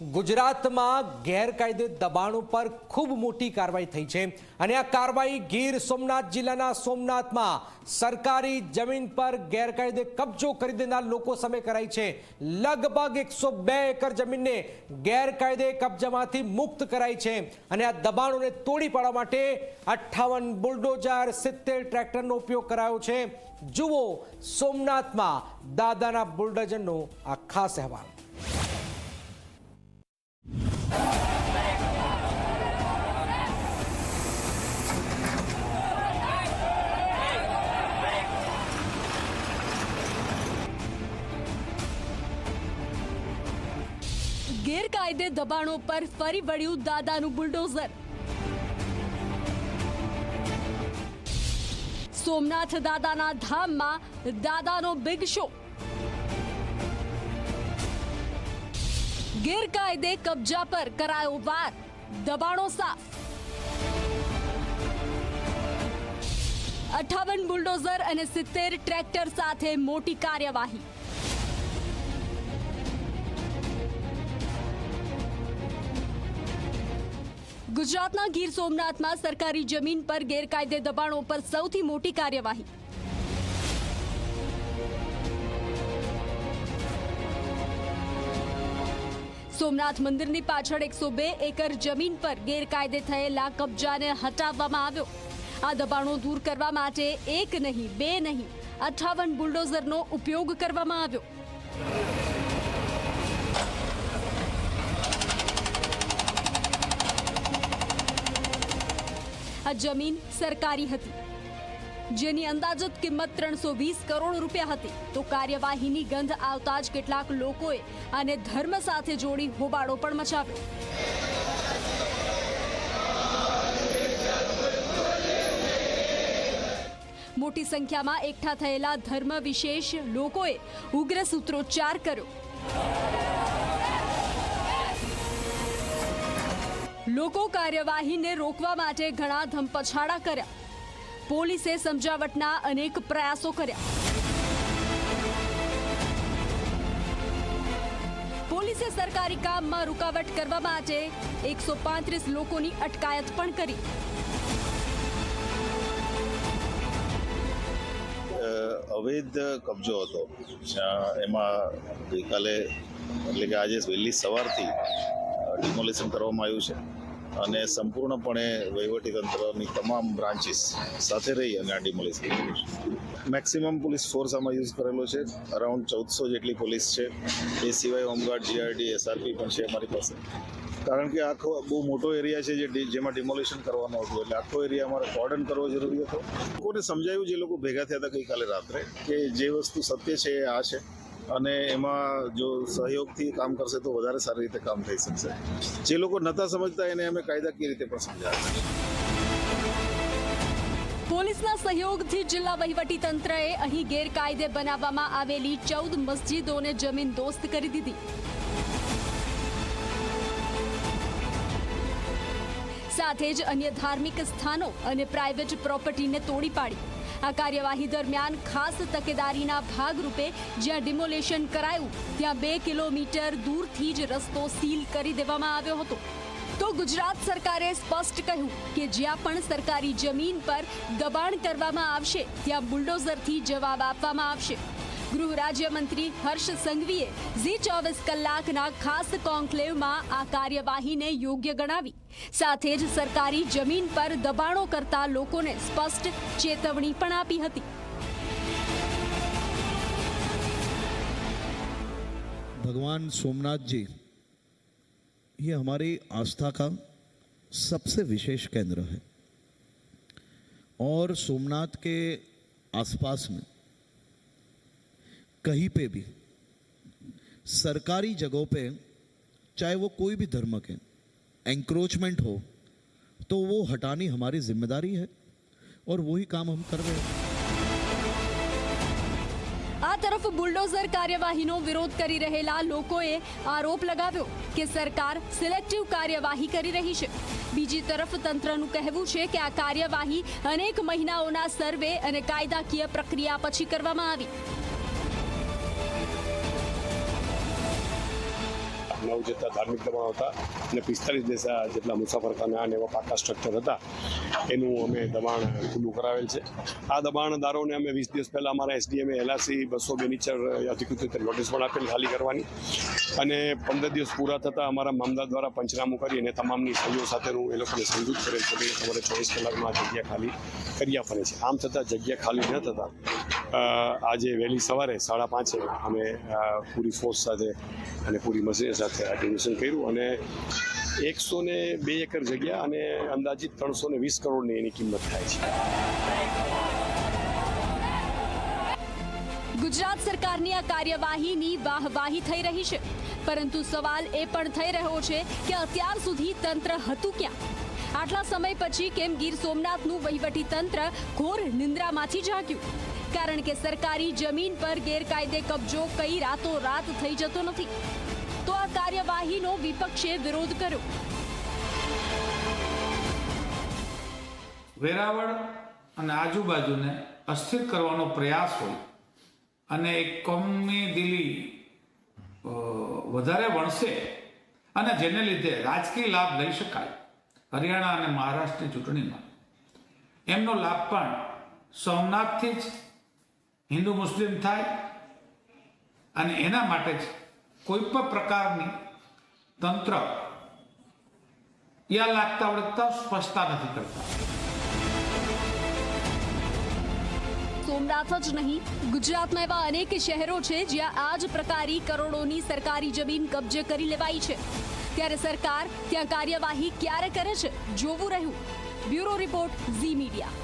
ગુજરાતમાં ગેરકાયદે દબાણ ઉપર ખૂબ મોટી કાર્યવાહી થઈ છે. અને આ કાર્યવાહી ગીર સોમનાથ જિલ્લાના સોમનાથમાં સરકારી જમીન પર ગેરકાયદે કબજો કરી દેનાર લોકો સામે કરાઈ છે. લગભગ એકસો એકર જમીનને ગેરકાયદે કબજામાંથી મુક્ત કરાઈ છે. અને આ દબાણોને તોડી પાડવા માટે અઠ્ઠાવન બુલડોઝર સિત્તેર ટ્રેક્ટરનો ઉપયોગ કરાયો છે. જુઓ સોમનાથમાં દાદાના બુલડોઝરનો આ ખાસ અહેવાલ. ગેરકાયદે દબાણો પર ફરી વળ્યું દાદાનું બુલડોઝર. સોમનાથ દાદાના ધામમાં દાદાનો બિગ શો ગેરકાયદે કબજા પર કરાયો વાર. દબાણો સાફ. અઠાવન બુલડોઝર અને સિત્તેર ટ્રેક્ટર સાથે મોટી કાર્યવાહી. ગુજરાતના ગીર સોમનાથમાં સરકારી જમીન પર ગેરકાયદે દબાણો પર સૌથી મોટી કાર્યવાહી. સોમનાથ મંદિરની પાછળ એકસો બે એકર જમીન પર ગેરકાયદે થયેલા કબજાને હટાવવામાં આવ્યો. આ દબાણો દૂર કરવા માટે એક નહીં, બે નહીં, અઠાવન બુલડોઝરનો ઉપયોગ કરવામાં આવ્યો. આ જમીન સરકારી હતી. જેની અંદાજિત કિંમત ત્રણસો વીસ કરોડ રૂપિયા હતી. તો કાર્યવાહીની ગંધ આવતા જ કેટલાક લોકોએ આને ધર્મ સાથે જોડી હોબાળો પણ મચાવ્યો. મોટી સંખ્યામાં એકઠા થયેલા ધર્મ વિશેષ લોકોએ ઉગ્ર સૂત્રોચ્ચાર કર્યો. લોકો કાર્યવાહીને રોકવા માટે ઘણા ધમપછાડા કર્યા. પોલીસે સમજાવટના અનેક પ્રયાસો કર્યા. પોલીસે સરકારી કામમાં રૂકાવટ કરવા માટે એકસો પાંત્રીસ લોકોની અટકાયત પણ કરી. અવૈધ કબજો હતો. એમાં ગઈકાલે એટલે કે આજે વહેલી સવારથી ડિમોલેશન કરવામાં આવ્યું છે. અને સંપૂર્ણપણે વહીવટીતંત્રની તમામ બ્રાન્ચીસ સાથે રહી અને આ ડિમોલેશન કર્યું છે. મેક્સિમમ પોલીસ ફોર્સ આમાં યુઝ કરેલો છે. અરાઉન્ડ ચૌદસો જેટલી પોલીસ છે. એ સિવાય હોમગાર્ડ જીઆરડી એસઆરપી પણ છે અમારી પાસે. કારણ કે આખો બહુ મોટો એરિયા છે જે જેમાં ડિમોલેશન કરવાનું હતું. એટલે આખો એરિયા અમારે કોર્ડન કરવો જરૂરી હતો. લોકોને સમજાયું, જે લોકો ભેગા થયા હતા ગઈકાલે રાત્રે, કે જે વસ્તુ સત્ય છે એ આ છે. અને એમાં જો સહયોગથી કામ કરશે તો વધારે સારી રીતે કામ થઈ શકશે. જે લોકો નહોતા સમજતા એને અમે કાયદાકીય રીતે પણ સમજાવ્યા. પોલીસના સહયોગથી જિલ્લા વહીવટી તંત્રએ અહીં ગેરકાયદે બનાવવામાં આવેલી ચૌદ મસ્જિદોને જમીન દોસ્ત કરી દીધી. સાથે જ અન્ય ધાર્મિક સ્થાનો અને પ્રાઇવેટ પ્રોપર્ટીને તોડી પાડી. આ કાર્યવાહી દરમિયાન ખાસ તકેદારીના ભાગરૂપે જ્યાં ડિમોલેશન કરાયું, ત્યાં બે કિલોમીટર દૂરથી જ રસ્તો સીલ કરી દેવામાં આવ્યો હતો. તો ગુજરાત સરકારે સ્પષ્ટ કહ્યું કે જ્યાં પણ સરકારી જમીન પર દબાણ કરવામાં આવશે, ત્યાં બુલડોઝરથી જવાબ આપવામાં આવશે. ગૃહ રાજ્યમંત્રી હર્ષ સંઘવીએ ઝી ચોવીસ કલાકના ખાસ કોન્ક્લેવમાં આ કાર્યવાહીને યોગ્ય ગણાવી સાથે જ સરકારી જમીન પર દબાણો કરતા લોકોને સ્પષ્ટ ચેતવણી પણ આપી હતી भगवान सोमनाथ जी ये हमारी आस्था का सबसे विशेष केंद्र है और सोमनाथ के आसपास में कहीं पे भी सरकारी जगहों पे चाहे वो कोई भी धर्म के एंक्रोचमेंट हो तो वो हटानी हमारी जिम्मेदारी है और वही काम हम कर रहे हैं આ તરફ બુલડોઝર કાર્યવાહીનો વિરોધ કરી રહેલા લોકોએ આરોપ લગાવ્યો કે સરકાર સિલેક્ટિવ કાર્યવાહી કરી રહી છે બીજી તરફ તંત્રનું કહેવું છે કે આ કાર્યવાહી અનેક મહિનાઓના સર્વે અને કાયદાકીય પ્રક્રિયા પછી કરવામાં આવી નવ જેટલા ધાર્મિક દબાણો હતા અને પિસ્તાલીસ દેશા જેટલા મુસાફરખાના અને એવા પાકા સ્ટ્રક્ચર હતા, એનું અમે દબાણ ખુલ્લું કરાવેલ છે. આ દબાણદારોને અમે વીસ દિવસ પહેલાં અમારા એસડીએમએ, એલઆરસી, બસો બે નીચર અધિકૃત રીતે નોટિસ પણ આપેલ, ખાલી કરવાની. અને પંદર દિવસ પૂરા થતાં અમારા મામદા દ્વારા પંચનામું કરી અને તમામની સહીઓ સાથેનું એ લોકોને સમજૂત કરેલ છે. કે તમારે ચોવીસ કલાકમાં જગ્યા ખાલી કરી આપવાની છે. આમ છતાં જગ્યા ખાલી ન થતાં આજે વહેલી સવારે સાડા પાંચે અમે પૂરી ફોર્સ સાથે અને પૂરી મશીન સાથે આ ડિવિઝન કર્યું અને એકસો ને બે એકર જગ્યા અને અંદાજિત ત્રણસો ને વીસ કરોડની એની કિંમત થાય છે. ગુજરાત સરકારની આ કાર્યવાહીની વાહવાહી થઈ રહી છે. પરંતુ સવાલ એ પણ થઈ રહ્યો છે કે અત્યાર સુધી તંત્ર હતું ક્યાં? આટલા સમય પછી કેમ ગીર સોમનાથનું વહીવટી તંત્ર ઘોર નિંદ્રામાંથી જાગ્યું? કારણ કે સરકારી જમીન પર ગેરકાયદે કબજો કઈ રાતો રાત થઈ જતો નથી. તો આ કાર્યવાહીનો વિપક્ષે વિરોધ કર્યો. વેરાવળ અને આજુબાજુને અસ્થિર કરવાનો પ્રયાસ હોય અને એક કોમની દિલી વધારે વણશે અને જેને લીધે રાજકીય લાભ લઈ શકાય હરિયાણા અને મહારાષ્ટ્રની ચૂંટણીમાં. એમનો લાભ પણ સોમનાથથી જ હિન્દુ મુસ્લિમ થાય અને એના માટે જ કોઈ પણ પ્રકારની તંત્ર યા લાગતા વળગતા સ્પષ્ટતા નથી કરતા. સોમનાથ જ નહીં, ગુજરાતમાં એવા અનેક શહેરો છે જ્યાં આ જ પ્રકારી કરોડોની સરકારી જમીન કબજે કરી લેવાઈ છે. ત્યારે સરકાર ત્યાં કાર્યવાહી ક્યારે કરે છે, જોવું રહ્યું. Bureau report Zee media.